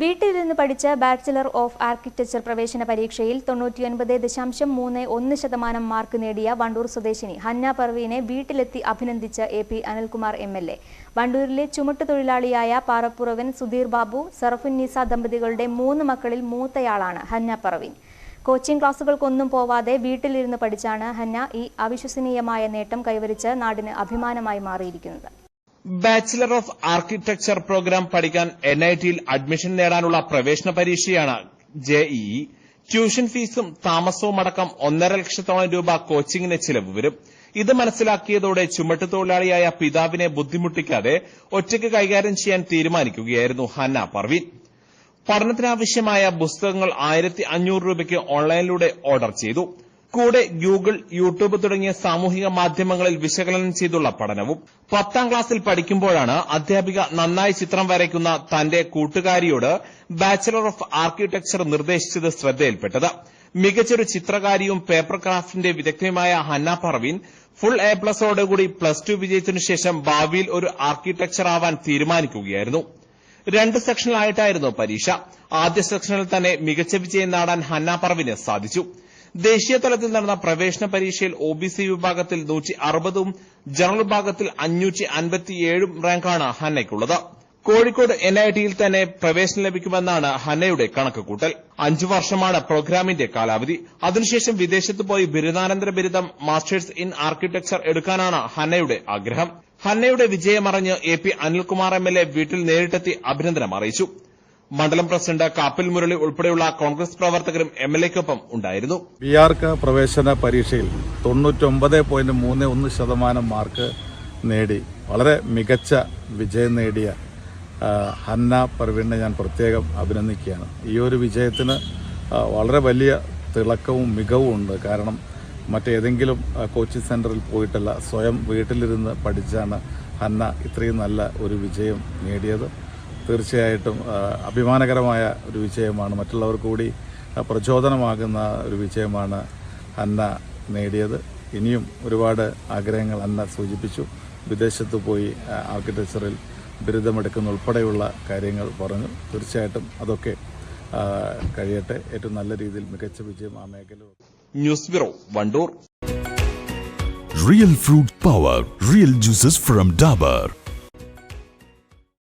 വീട്ടിലിരുന്ന് പഠിച്ച bachelor of architecture പ്രവേശന പരീക്ഷയിൽ തൊണ്ണൂറ്റിയൊൻപത് ദശാംശം മൂന്ന് ഒന്ന് ശതമാനം മാർക്ക് നേടിയ വണ്ടൂർ സ്വദേശിനി ഹന്ന പർവീനെ വീട്ടിലെത്തി അഭിനന്ദിച്ച A P Anilkumar M L A. വണ്ടൂരിലെ ചുമട്ടുതൊഴിലാളിയായ പാറപ്പുറവൻ സുധീർ ബാബു സറഫുന്നീസ ദമ്പതികളുടെ മൂന്ന് മക്കളിൽ മൂത്തയാളാണ് ഹന്ന പർവീൻ. കോച്ചിംഗ് ക്ലാസുകൾക്കൊന്നും പോവാതെ വീട്ടിലിരുന്ന് പഠിച്ചാണ് ഹന്ന ഈ അവിശ്വസനീയമായ നേട്ടം കൈവരിച്ച് നാടിന് അഭിമാനമായി മാറിയിരിക്കുന്നത്. ബാച്ചിലർ ഓഫ് ആർക്കിടെക്ചർ പ്രോഗ്രാം പഠിക്കാൻ എൻ ഐ ടിയിൽ അഡ്മിഷൻ നേടാനുള്ള പ്രവേശന പരീക്ഷയാണ് ജെഇഇ ട്യൂഷൻ ഫീസും താമസവും അടക്കം ഒന്നര ലക്ഷത്തോളം രൂപ കോച്ചിങ്ങിന് ചിലവ് വരും. ഇത് മനസ്സിലാക്കിയതോടെ ചുമട്ടുതൊഴിലാളിയായ പിതാവിനെ ബുദ്ധിമുട്ടിക്കാതെ ഒറ്റയ്ക്ക് കൈകാര്യം ചെയ്യാൻ തീരുമാനിക്കുകയായിരുന്നു ഹന്ന പർവീൻ പഠനത്തിനാവശ്യമായ പുസ്തകങ്ങൾ ആയിരത്തി അഞ്ഞൂറ് രൂപയ്ക്ക് ഓൺലൈനിലൂടെ ഓർഡർ ചെയ്തു. കൂടെ ഗൂഗിൾ യൂട്യൂബ് തുടങ്ങിയ സാമൂഹിക മാധ്യമങ്ങളിൽ വിശകലനം ചെയ്തുള്ള പഠനവും പത്താം ക്ലാസ്സിൽ പഠിക്കുമ്പോഴാണ് അധ്യാപിക നന്നായി ചിത്രം വരയ്ക്കുന്ന തന്റെ കൂട്ടുകാരിയോട് ബാച്ചലർ ഓഫ് ആർക്കിടെക്ചർ നിർദ്ദേശിച്ചത് ശ്രദ്ധയിൽപ്പെട്ടത്. മികച്ചൊരു ചിത്രകാരിയും പേപ്പർ ക്രാഫ്റ്റിന്റെ വിദഗ്ധയുമായ ഹന്ന പർവീൻ ഫുൾ എ പ്ലസോടുകൂടി പ്ലസ് ടു വിജയത്തിനു ശേഷം ഭാവിയിൽ ഒരു ആർക്കിടെക്ചർ ആവാൻ തീരുമാനിക്കുകയായിരുന്നു. രണ്ട് സെക്ഷനിലായിട്ടായിരുന്നു പരീക്ഷ. ആദ്യ സെക്ഷനിൽ തന്നെ മികച്ച വിജയം നേടാൻ ഹന്ന പർവിന് സാധിച്ചു. ദേശീയ തലത്തിൽ നടന്ന പ്രവേശന പരീക്ഷയിൽ ഒ ബി സി വിഭാഗത്തിൽ അറുപതും ജനറൽ വിഭാഗത്തിൽ അൻപത്തിയേഴും റാങ്കാണ് ഹന്നയ്ക്കുള്ളത്. കോഴിക്കോട് എൻ ഐ ടിയിൽ തന്നെ പ്രവേശനം ലഭിക്കുമെന്നാണ് ഹന്നയുടെ കണക്കുകൂട്ടൽ. അഞ്ചു വർഷമാണ് പ്രോഗ്രാമിന്റെ കാലാവധി. അതിനുശേഷം വിദേശത്ത് പോയി ബിരുദാനന്തര ബിരുദം മാസ്റ്റേഴ്സ് ഇൻ ആർക്കിടെക്ചർ എടുക്കാനാണ് ഹന്നയുടെ ആഗ്രഹം. ഹന്നയുടെ വിജയമറിഞ്ഞ് A P Anilkumar M L A വീട്ടിൽ നേരിട്ടെത്തി അഭിനന്ദനം അറിയിച്ചു. മണ്ഡലം പ്രസിഡന്റ് കാപ്പിൽ മുരളി ഉൾപ്പെടെയുള്ള കോൺഗ്രസ് പ്രവർത്തകരും എം എൽ എക്കൊപ്പം ഉണ്ടായിരുന്നു. ബി ആർക്ക് പ്രവേശന പരീക്ഷയിൽ തൊണ്ണൂറ്റൊമ്പത് പോയിന്റ് മൂന്ന് ഒന്ന് ശതമാനം മാർക്ക് നേടി. വളരെ മികച്ച വിജയം നേടിയ ഹന്ന പർവീണിനെ ഞാൻ പ്രത്യേകം അഭിനന്ദിക്കുകയാണ്. ഈ ഒരു വിജയത്തിന് വളരെ വലിയ തിളക്കവും മികവും ഉണ്ട്. കാരണം മറ്റേതെങ്കിലും കോച്ചിങ് സെന്ററിൽ പോയിട്ടല്ല സ്വയം വീട്ടിലിരുന്ന് പഠിച്ചാണ് ഹന്ന ഇത്രയും നല്ല ഒരു വിജയം നേടിയത്. തീർച്ചയായിട്ടും അഭിമാനകരമായ ഒരു വിജയമാണ്. മറ്റുള്ളവർക്ക് കൂടി പ്രചോദനമാകുന്ന ഒരു വിജയമാണ് അന്ന നേടിയത്. ഇനിയും ഒരുപാട് ആഗ്രഹങ്ങൾ അന്ന സൂചിപ്പിച്ചു. വിദേശത്ത് പോയി ആർക്കിടെക്ചറിൽ ബിരുദമെടുക്കുന്ന ഉൾപ്പെടെയുള്ള കാര്യങ്ങൾ പറഞ്ഞു. തീർച്ചയായിട്ടും അതൊക്കെ കഴിയട്ടെ. ഏറ്റവും നല്ല രീതിയിൽ മികച്ച വിജയം ആ മേഖല news bureau Wandoor. Real fruit power real juices from Dabur